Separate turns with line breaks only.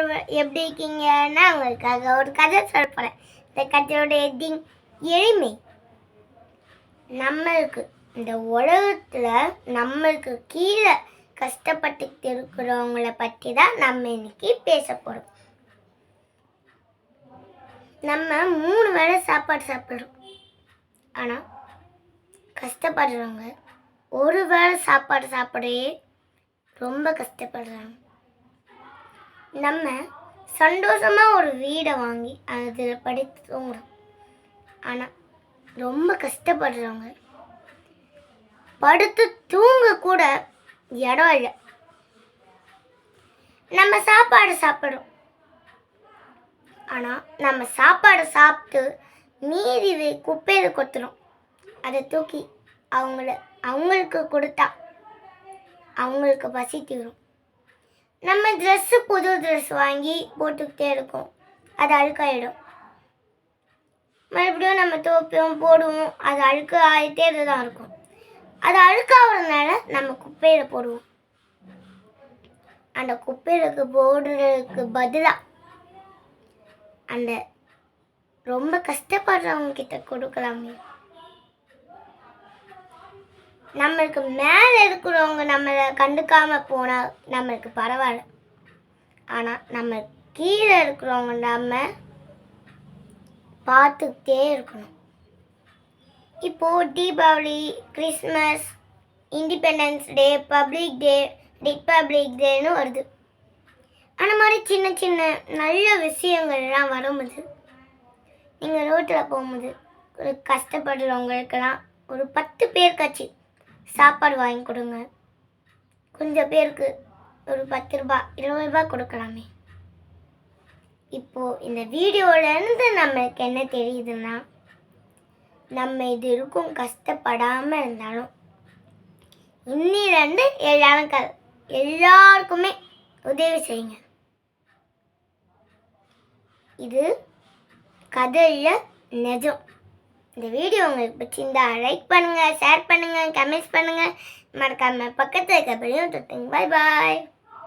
எல்லாரும் எப்படி இருக்கீங்கன்னா உங்களுக்காக ஒரு கதை சொல்ல போகிறேன் இந்த கதையோட எட்டிங் எளிமை. நம்மளுக்கு இந்த உலகத்தில் நம்மளுக்கு கீழே கஷ்டப்பட்டு இருக்கிறவங்கள பற்றி தான் நம்ம இன்னைக்கு பேச போகிறோம் நம்ம மூணு வேளை சாப்பாடு சாப்பிட்றோம். ஆனால் கஷ்டப்படுறவங்க ஒரு வேளை சாப்பாடு சாப்பிடவே ரொம்ப கஷ்டப்படுறாங்க. நம்ம சந்தோஷமாக ஒரு வீடை வாங்கி அதில் படித்து தூங்குறோம். ஆனால் ரொம்ப கஷ்டப்படுறவங்க படுத்து தூங்க கூட இடம் இல்லை. நம்ம சாப்பாடு சாப்பிட்றோம். ஆனால் நம்ம சாப்பாடு சாப்பிட்டு மீதி குப்பையில் கொத்துறோம். அதை தூக்கி அவங்கள அவங்களுக்கு கொடுத்தா அவங்களுக்கு பசி தீரும். நம்ம ட்ரெஸ்ஸு புது ட்ரெஸ் வாங்கி போட்டுக்கிட்டே இருக்கோம். அது அழுக்காயிடும். மறுபடியும் நம்ம துவைப்போம் போடுவோம். அது அழுக்கு ஆகிட்டே தான் இருக்கும். அது அழுக்காகிறதுனால நம்ம குப்பையில் போடுவோம். அந்த குப்பையிலுக்கு போடுறதுக்கு பதிலாக அந்த ரொம்ப கஷ்டப்படுறவங்க கிட்ட கொடுக்கலாமே. நம்மளுக்கு மேலே இருக்கிறவங்க நம்மளை கண்டுக்காம போனால் நம்மளுக்கு பரவாயில்ல. ஆனால் நம்ம கீழே இருக்கிறவங்க நம்ம பார்த்துக்கிட்டே இருக்கணும். இப்போது Deepavali Christmas independence day public day republic டேன்னு வருது. அந்த மாதிரி சின்ன சின்ன நல்ல விஷயங்கள்லாம் வரும்போது நீங்கள் ரோட்டில் போகும்போது ஒரு கஷ்டப்படுறவங்களுக்கெல்லாம் ஒரு பத்து பேர் கட்சி சாப்பாடு வாங்கி கொடுங்க. கொஞ்சம் பேருக்கு ஒரு பத்து ரூபா இருபது ரூபா கொடுக்கலாமே. இப்போது இந்த வீடியோவிலேருந்து நம்மளுக்கு என்ன தெரியுதுன்னா நம்ம இது இருக்கும் கஷ்டப்படாமல் இருந்தாலும் இன்னிலேருந்து எல்லாரும் க எல்லாருக்குமே உதவி செய்யுங்க. இது கதையில் நிஜம். இந்த வீடியோ உங்களுக்கு பிடிச்சிருந்தா லைக் பண்ணுங்கள் ஷேர் பண்ணுங்கள் கமெண்ட்ஸ் பண்ணுங்கள் மறக்காமல் பக்கத்தில் இருக்க பெரிய தொட்டுங்க. பாய் பாய்